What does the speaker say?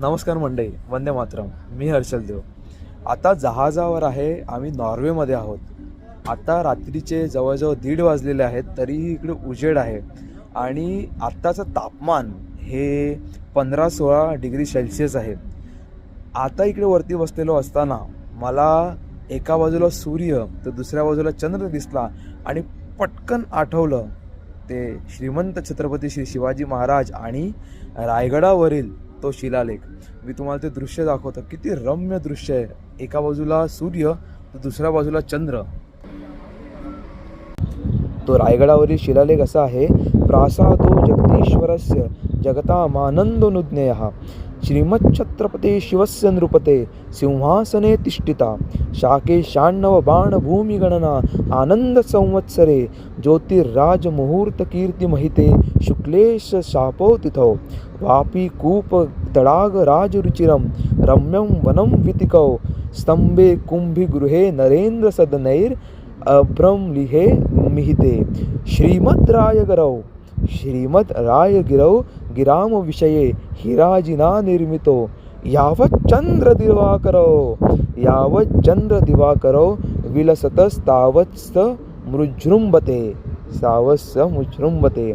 नमस्कार मंडई वंदे मातरम. मी हर्षल देव. आता जहाजावर आहे आम्ही नॉर्वेमध्ये आहोत. आता रात्रीचे जवळजवळ दीड वाजलेले आहेत तरीही इकडे उजेड आहे. आणि आत्ताचं तापमान हे पंधरा सोळा डिग्री सेल्सिअस आहे. आता इकडे वरती बसलेलो असताना मला एका बाजूला सूर्य तर दुसऱ्या बाजूला चंद्र दिसला आणि पटकन आठवलं ते श्रीमंत छत्रपती श्री शिवाजी महाराज आणि रायगडावरील तो शिलालेख. मी तुम्हाला ते दृश्य दाखवतो. किती रम्य दृश्य आहे. एका बाजूला सूर्य तर दुसऱ्या बाजूला चंद्र. तो रायगडावरील शिलालेख असा आहे प्रासादो जगदीश्वरस्य जगतामानन्दोनुज्ञयः। श्रीमच्छत्रपते शिवस्य नृपते सिंहासने तिष्ठिता। शाके शाण्णवबाणभूमिगणना आनन्दसंवत्सरे ज्योतिर्राजमुहूर्तकीर्तिमहिते शुक्लेश तिथौ वापी कूप रम्यं वनं वितिकौ। स्तम्भे कुम्भिगृहे नरेंद्र सदनैर मिहिते। श्रीमद्रायगरौ श्रीमद्रायगिरौ गिरामविषये हिराजिना निर्मितो। यावच्चन्द्रदिवाकरौ यावच्चन्द्रदिवाकरौ विलसतस्तावत्स मृजृम्भते सावस्य मुजृम्भते